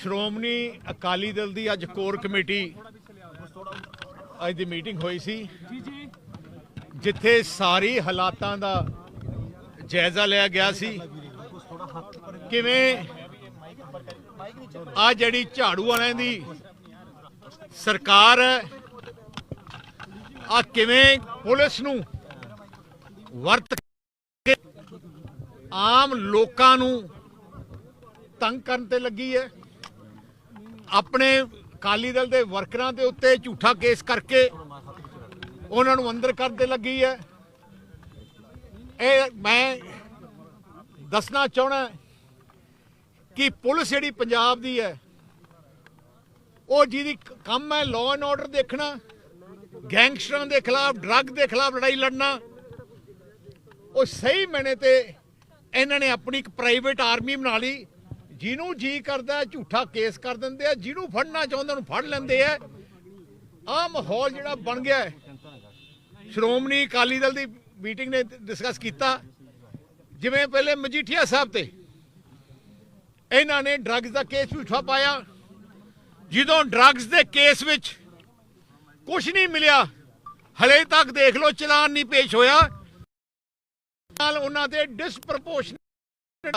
ਸ਼੍ਰੋਮਣੀ ਅਕਾਲੀ ਦਲ ਦੀ ਅੱਜ core committee ਅੱਜ ਦੀ meeting ਹੋਈ ਸੀ। ਜਿੱਥੇ ਸਾਰੀ ਹਾਲਾਤਾਂ ਦਾ ਜਾਇਜ਼ਾ ਲਿਆ ਗਿਆ ਸੀ। ਕਿਵੇਂ ਆ ਜਿਹੜੀ ਝਾੜੂ ਵਾਲਿਆਂ ਦੀ ਸਰਕਾਰ ਆ ਕਿਵੇਂ ਪੁਲਿਸ ਨੂੰ ਵਰਤ ਕੇ ਆਮ ਲੋਕਾਂ ਨੂੰ ਤੰਗ ਕਰਨ ਤੇ ਲੱਗੀ ਹੈ? ਆਪਣੇ ਅਕਾਲੀ ਦਲ ਦੇ ਵਰਕਰਾਂ ਦੇ ਉੱਤੇ ਝੂਠਾ ਕੇਸ ਕਰਕੇ ਉਹਨਾਂ ਨੂੰ ਅੰਦਰ ਕਰਨ ਤੇ ਲੱਗੀ ਹੈ। ਇਹ ਮੈਂ ਦੱਸਣਾ ਚਾਹਣਾ ਕਿ ਪੁਲਿਸ ਜਿਹੜੀ ਪੰਜਾਬ ਦੀ ਹੈ, ਉਹ ਜਿਹਦੀ ਕੰਮ ਹੈ ਲਾਅ ਐਂਡ ਆਰਡਰ ਦੇਖਣਾ, ਗੈਂਗਸਟਰਾਂ ਦੇ ਖਿਲਾਫ ਡਰੱਗ ਦੇ ਖਿਲਾਫ ਲੜਾਈ ਲੜਨਾ। ਉਹ ਸਹੀ ਮੈਨੇ ਤੇ ਇਹਨਾਂ ਨੇ ਆਪਣੀ ਇੱਕ ਪ੍ਰਾਈਵੇਟ ਆਰਮੀ ਬਣਾ ਲਈ। ਜਿਹਨੂੰ ਜੀ ਕਰਦਾ ਝੂਠਾ ਕੇਸ ਕਰ ਦਿੰਦੇ ਆ, ਜਿਹਨੂੰ ਫੜਨਾ ਚਾਹੁੰਦੇ ਉਹਨੂੰ ਫੜ ਲੈਂਦੇ ਆ। ਆ ਮਾਹੌਲ ਜਿਹੜਾ ਬਣ ਗਿਆ ਸ਼੍ਰੋਮਣੀ ਅਕਾਲੀ ਦਲ ਦੀ ਮੀਟਿੰਗ ਨੇ ਡਿਸਕਸ ਕੀਤਾ। ਜਿਵੇਂ ਪਹਿਲੇ ਮਜੀਠੀਆ ਸਾਹਿਬ ਤੇ ਇਹਨਾਂ ਨੇ ਡਰੱਗਸ ਦਾ ਕੇਸ ਵੀ ਉਠਾ ਪਾਇਆ। ਜਦੋਂ ਡਰੱਗਸ ਦੇ ਕੇਸ ਵਿੱਚ ਕੁਝ ਨਹੀਂ ਮਿਲਿਆ, ਹਲੇ ਤੱਕ ਦੇਖ ਲਓ, ਚਲਾਨ ਨਹੀਂ ਪੇਸ਼ ਹੋਇਆ। ਨਾਲ ਉਹਨਾਂ ਤੇ ਡਿਸਪ੍ਰੋਪੋਰਸ਼ਨੇਟ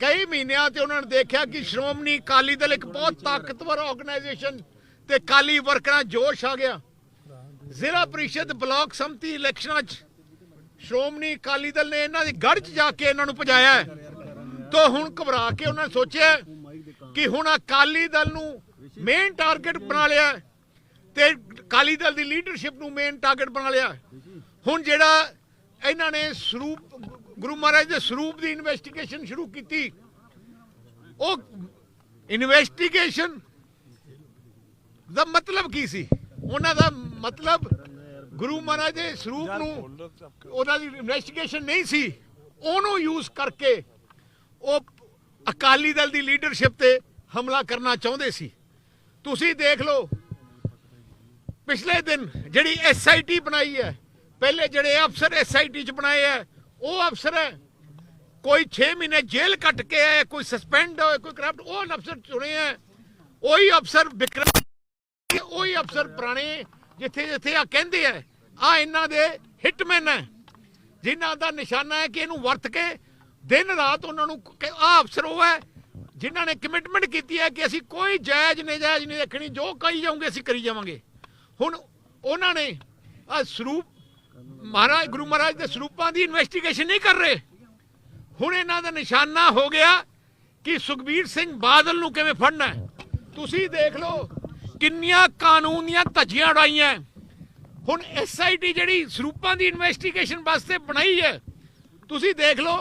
ਕਈ ਮਹੀਨਿਆਂ ਤੇ ਉਹਨਾਂ ਨੇ ਦੇਖਿਆ ਕਿ ਸ਼੍ਰੋਮਣੀ ਅਕਾਲੀ ਦਲ ਇੱਕ ਬਹੁਤ ਤਾਕਤਵਰ ਆਰਗੇਨਾਈਜੇਸ਼ਨ ਤੇ ਕਾਲੀ ਵਰਕਰਾਂ ਜੋਸ਼ ਆ ਗਿਆ ਜ਼ਿਲ੍ਹਾ ਪ੍ਰੀਸ਼ਦ ਬਲਾਕ ਸੰਮਤੀ ਇਲੈਕਸ਼ਨਾਂ 'ਚ ਸ਼੍ਰੋਮਣੀ ਅਕਾਲੀ ਦਲ ਨੇ ਇਹਨਾਂ ਦੀ ਗੜ੍ਹ 'ਚ ਜਾ ਕੇ ਇਹਨਾਂ ਨੂੰ ਭਜਾਇਆ ਹੈ। ਹੁਣ ਘਬਰਾ ਕੇ ਉਹਨਾਂ ਨੇ ਸੋਚਿਆ ਕਿ ਹੁਣ ਅਕਾਲੀ ਦਲ ਨੂੰ ਮੇਨ ਟਾਰਗੇਟ ਬਣਾ ਲਿਆ ਤੇ ਅਕਾਲੀ ਦਲ ਦੀ ਲੀਡਰਸ਼ਿਪ ਨੂੰ ਮੇਨ ਟਾਰਗੇਟ ਬਣਾ ਲਿਆ ਹੁਣ ਜਿਹੜਾ ਇਹਨਾਂ ਨੇ ਸਰੂਪ ਗੁਰੂ ਮਹਾਰਾਜ ਦੇ ਸਰੂਪ ਦੀ ਇਨਵੈਸਟੀਗੇਸ਼ਨ ਸ਼ੁਰੂ ਕੀਤੀ। ਉਹ ਇਨਵੈਸਟੀਗੇਸ਼ਨ ਦਾ ਮਤਲਬ ਕੀ ਸੀ? ਉਹਨਾਂ ਦਾ ਮਤਲਬ ਗੁਰੂ ਮਹਾਰਾਜ ਦੇ ਸਰੂਪ ਨੂੰ ਉਹਨਾਂ ਦੀ ਇਨਵੈਸਟੀਗੇਸ਼ਨ ਨਹੀਂ ਸੀ। ਉਹਨੂੰ ਯੂਜ਼ ਕਰਕੇ ਉਹ ਅਕਾਲੀ ਦਲ ਦੀ ਲੀਡਰਸ਼ਿਪ ਤੇ ਹਮਲਾ ਕਰਨਾ ਚਾਹੁੰਦੇ ਸੀ। ਤੁਸੀਂ ਦੇਖ ਲਓ, ਪਿਛਲੇ ਦਿਨ ਜਿਹੜੀ ਐਸਆਈਟੀ ਬਣਾਈ ਹੈ, ਪਹਿਲੇ ਜਿਹੜੇ ਅਫਸਰ ਐਸਆਈਟੀ ਚ ਬਣਾਏ ਹੈ ਉਹ ਅਫਸਰ ਹੈ। ਕੋਈ 6 ਮਹੀਨੇ ਜੇਲ੍ਹ ਕੱਟ ਕੇ ਆਏ ਕੋਈ ਸਸਪੈਂਡ ਹੋਏ ਕੋਈ ਕਰਪਟ ਉਹ ਅਫਸਰ ਚੁਣੇ ਹੈ ਉਹੀ ਅਫਸਰ ਵਿਕਰਮ ਉਹੀ ਅਫਸਰ ਪੁਰਾਣੇ ਜਿੱਥੇ ਜਿੱਥੇ ਆ ਕਹਿੰਦੇ ਆ ਆ ਇਹਨਾਂ ਦੇ ਹਿਟਮੈਨ ਹੈ। ਜਿਨ੍ਹਾਂ ਦਾ ਨਿਸ਼ਾਨਾ ਹੈ ਕਿ ਇਹਨੂੰ ਵਰਤ ਕੇ ਦਿਨ ਰਾਤ ਉਹਨਾਂ ਨੂੰ ਆ ਅਫਸਰ ਉਹ ਹੈ, ਜਿਨ੍ਹਾਂ ਨੇ ਕਮਿਟਮੈਂਟ ਕੀਤੀ ਹੈ ਕਿ ਅਸੀਂ ਕੋਈ ਜਾਇਜ਼, ਨਜਾਇਜ਼ ਨਹੀਂ ਦੇਖਣੀ ਜੋ ਕਹੀ ਜਾਓਗੇ ਅਸੀਂ ਕਰੀ ਜਾਵਾਂਗੇ। ਹੁਣ ਉਹਨਾਂ ਨੇ ਆ ਸਰੂਪ ਮਹਾਰਾਜ, ਗੁਰੂ ਮਹਾਰਾਜ ਦੇ ਸਰੂਪਾਂ ਦੀ ਇਨਵੈਸਟੀਗੇਸ਼ਨ ਨਹੀਂ ਕਰ ਰਹੇ ਹੁਣ ਇਹਨਾਂ ਦਾ ਨਿਸ਼ਾਨਾ ਹੋ ਗਿਆ ਕਿ ਸੁਖਬੀਰ ਸਿੰਘ ਬਾਦਲ ਨੂੰ ਕਿਵੇਂ ਫੜਨਾ ਤੁਸੀਂ ਦੇਖ ਲਓ ਕਿੰਨੀਆਂ ਕਾਨੂੰਨ ਦੀਆਂ ਧੱਜੀਆਂ ਉਡਾਈਆਂ ਹੈ। ਹੁਣ ਐਸਆਈਟੀ ਜਿਹੜੀ ਸਰੂਪਾਂ ਦੀ ਇਨਵੈਸਟੀਗੇਸ਼ਨ ਵਾਸਤੇ ਬਣਾਈ ਹੈ, ਤੁਸੀਂ ਦੇਖ ਲਓ,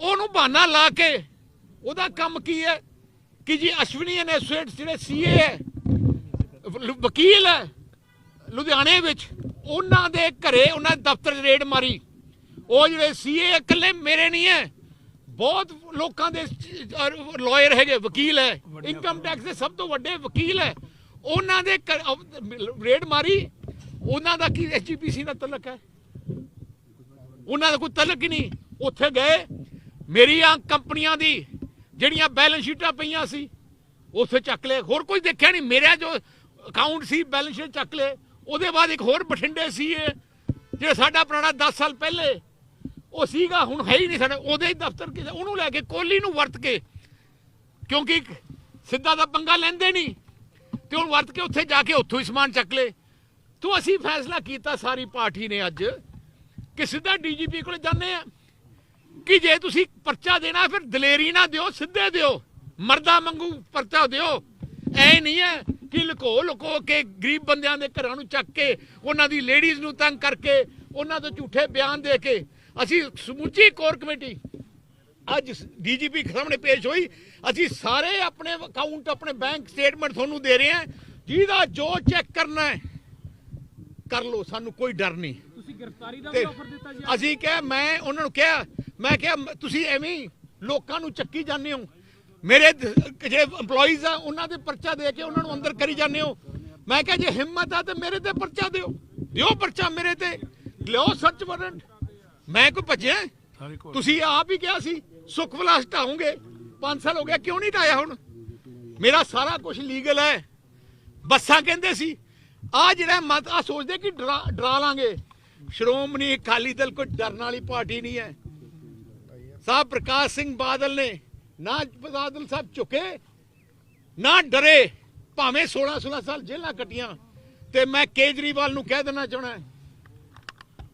ਉਹਨੂੰ ਬਹਾਨਾ ਲਾ ਕੇ ਉਹਦਾ ਕੰਮ ਕੀ ਹੈ ਕਿ ਜੀ ਅਸ਼ਵਨੀ ਐਂਡ ਐਸੋਸੀਏਟਸ ਜਿਹੜੇ ਸੀਏ ਹੈ ਵਕੀਲ ਹੈ, ਲੁਧਿਆਣੇ ਵਿੱਚ ਉਹਨਾਂ ਦੇ ਘਰੇ ਉਹਨਾਂ ਦੇ ਦਫ਼ਤਰ 'ਚ ਰੇਡ ਮਾਰੀ। ਉਹ ਜਿਹੜੇ ਸੀਏ ਇਕੱਲੇ ਮੇਰੇ ਨਹੀਂ ਹੈ ਬਹੁਤ ਲੋਕਾਂ ਦੇ ਲਾਇਰ ਹੈਗੇ ਵਕੀਲ ਹੈ ਇਨਕਮ ਟੈਕਸ ਦੇ ਸਭ ਤੋਂ ਵੱਡੇ ਵਕੀਲ ਹੈ ਉਹਨਾਂ ਦੇ ਰੇਡ ਮਾਰੀ। ਉਹਨਾਂ ਦਾ ਕੀ ਐਚਪੀਸੀ ਨਾਲ ਤਲਕ ਹੈ ਉਹਨਾਂ ਦਾ ਕੋਈ ਤਲਕ ਹੀ ਨਹੀਂ। ਉੱਥੇ ਗਏ। ਮੇਰੀਆਂ ਕੰਪਨੀਆਂ ਦੀ ਜਿਹੜੀਆਂ ਬੈਲੈਂਸ ਸ਼ੀਟਾਂ ਪਈਆਂ ਸੀ ਉੱਥੇ ਚੱਕ ਲਏ। ਹੋਰ ਕੋਈ ਦੇਖਿਆ ਨਹੀਂ। ਮੇਰਾ ਜੋ ਅਕਾਊਂਟ ਸੀ ਬੈਲੈਂਸ ਸ਼ੀਟ ਚੱਕ ਲਏ। ਉਹਦੇ ਬਾਅਦ ਇੱਕ ਹੋਰ ਬਠਿੰਡੇ ਸੀ ਜਿਹੜਾ ਸਾਡਾ ਪੁਰਾਣਾ 10 ਸਾਲ ਪਹਿਲੇ। ਉਹ ਸੀਗਾ, ਹੁਣ ਹੈ ਹੀ ਨਹੀਂ ਸਾਡੇ। ਉਹਦੇ ਹੀ ਦਫ਼ਤਰ ਕਿਸੇ ਉਹਨੂੰ ਲੈ ਕੇ, ਕੋਹਲੀ ਨੂੰ ਵਰਤ ਕੇ। ਕਿਉਂਕਿ ਸਿੱਧਾ ਦਾ ਪੰਗਾ ਲੈਂਦੇ ਨਹੀਂ। ਤੇ ਹੁਣ ਵਰਤ ਕੇ ਉੱਥੇ ਜਾ ਕੇ ਉੱਥੋਂ ਹੀ ਸਮਾਨ ਚੱਕ ਲਏ। ਤੋਂ ਅਸੀਂ ਫੈਸਲਾ ਕੀਤਾ, ਸਾਰੀ ਪਾਰਟੀ ਨੇ ਅੱਜ, ਕਿ ਸਿੱਧਾ ਡੀਜੀਪੀ ਕੋਲ ਜਾਂਦੇ ਆ। ਕਿ ਜੇ ਤੁਸੀਂ ਪਰਚਾ ਦੇਣਾ, ਫਿਰ ਦਲੇਰੀ ਨਾ ਦਿਓ, ਸਿੱਧੇ ਦਿਓ। ਮਰਦਾ ਮੰਗੂ ਪਰਚਾ ਦਿਓ। ਐ ਨਹੀਂ ਹੈ ਕਿ ਲੁਕੋ ਲੁਕੋ ਕੇ ਗਰੀਬ ਬੰਦਿਆਂ ਦੇ ਘਰਾਂ ਨੂੰ ਚੱਕ ਕੇ ਉਹਨਾਂ ਦੀ ਲੇਡੀਜ਼ ਨੂੰ ਤੰਗ ਕਰਕੇ ਉਹਨਾਂ ਤੋਂ ਝੂਠੇ ਬਿਆਨ ਦੇ ਕੇ ਅਸੀਂ ਸਮੁੱਚੀ ਕੋਰ ਕਮੇਟੀ ਅੱਜ ਡੀਜੀਪੀ ਸਾਹਮਣੇ ਪੇਸ਼ ਹੋਈ ਅਸੀਂ ਸਾਰੇ ਆਪਣੇ ਅਕਾਊਂਟ ਆਪਣੇ ਬੈਂਕ ਸਟੇਟਮੈਂਟ ਤੁਹਾਨੂੰ ਦੇ ਰਹੇ ਹਾਂ ਜਿਹਦਾ ਜੋ ਚੈੱਕ ਕਰਨਾ ਹੈ ਕਰ ਲਓ ਸਾਨੂੰ ਕੋਈ ਡਰ ਨਹੀਂ। ਤੁਸੀਂ ਗ੍ਰਿਫਤਾਰੀ ਦਾ ਵੀ ਆਫਰ ਦਿੱਤਾ ਜੀ ਅਸੀਂ ਕਿਹਾ ਮੈਂ ਉਹਨਾਂ ਨੂੰ ਕਿਹਾ ਮੈਂ ਕਿਹਾ ਤੁਸੀਂ ਐਵੇਂ ਲੋਕਾਂ ਨੂੰ ਚੱਕੀ ਜਾਂਦੇ ਹੋ ਮੇਰੇ ਜਿਹੜੇ EMPLOYEES ਆ ਉਹਨਾਂ ਦੇ ਪਰਚਾ ਦੇ ਕੇ ਉਹਨਾਂ ਨੂੰ ਅੰਦਰ ਕਰੀ ਜਾਂਦੇ ਹੋ। ਮੈਂ ਕਿਹਾ ਜੇ ਹਿੰਮਤ ਆ ਤੇ ਮੇਰੇ ਤੇ ਪਰਚਾ ਦਿਓ। ਦਿਓ ਪਰਚਾ ਮੇਰੇ ਤੇ। ਲਿਓ ਸਰਚ ਵਾਰੰਟ ਮੈਂ ਕੋਈ ਭੱਜਿਆ? ਤੁਸੀਂ ਆਪ ਹੀ ਕਿਹਾ ਸੀ ਸੁਖ ਵਿਲਾਸ ਢਾਉਂਗੇ 5 ਸਾਲ ਹੋ ਗਿਆ ਕਿਉਂ ਨਹੀਂ ਢਾਇਆ ਹੁਣ? ਮੇਰਾ ਸਾਰਾ ਕੁਝ ਲੀਗਲ ਹੈ। ਬੱਸਾਂ ਕਹਿੰਦੇ ਸੀ ਆ ਜਿਹੜਾ ਮਤ ਆ ਸੋਚਦੇ ਕਿ ਡਰਾ ਡਰਾ ਲਾਂਗੇ। ਸ਼੍ਰੋਮਣੀ ਅਕਾਲੀ ਦਲ ਕੋਈ ਡਰਨ ਵਾਲੀ ਪਾਰਟੀ ਨਹੀਂ ਹੈ। ਸਾਹਿਬ ਪ੍ਰਕਾਸ਼ ਸਿੰਘ ਬਾਦਲ ਨੇ ਨਾ ਬਾਦਲ ਸਾਹਿਬ ਝੁਕੇ, ਨਾ ਡਰੇ, ਭਾਵੇਂ 16 16 ਸਾਲ ਜੇਲ੍ਹਾਂ ਕੱਟੀਆਂ। ਤੇ ਮੈਂ ਕੇਜਰੀਵਾਲ ਨੂੰ ਕਹਿ ਦੇਣਾ ਚਾਹਣਾ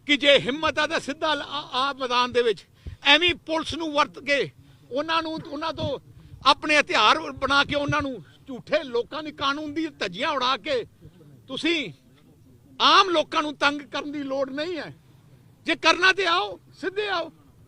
ਕਿ ਜੇ ਹਿੰਮਤ ਆ ਤਾਂ ਸਿੱਧਾ ਆ ਮੈਦਾਨ ਦੇ ਵਿੱਚ ਐਵੇਂ ਪੁਲਿਸ ਨੂੰ ਵਰਤ ਕੇ ਉਹਨਾਂ ਨੂੰ, ਉਹਨਾਂ ਤੋਂ ਆਪਣੇ ਹਥਿਆਰ ਬਣਾ ਕੇ ਉਹਨਾਂ ਨੂੰ ਝੂਠੇ ਲੋਕਾਂ ਦੀ ਕਾਨੂੰਨ ਦੀ ਧੱਜੀਆਂ ਉਡਾ ਕੇ ਤੁਸੀਂ ਆਮ ਲੋਕਾਂ ਨੂੰ ਤੰਗ ਕਰਨ ਦੀ ਲੋੜ ਨਹੀਂ ਹੈ। ਜੇ ਕਰਨਾ ਤੇ ਆਓ, ਸਿੱਧੇ ਆਓ।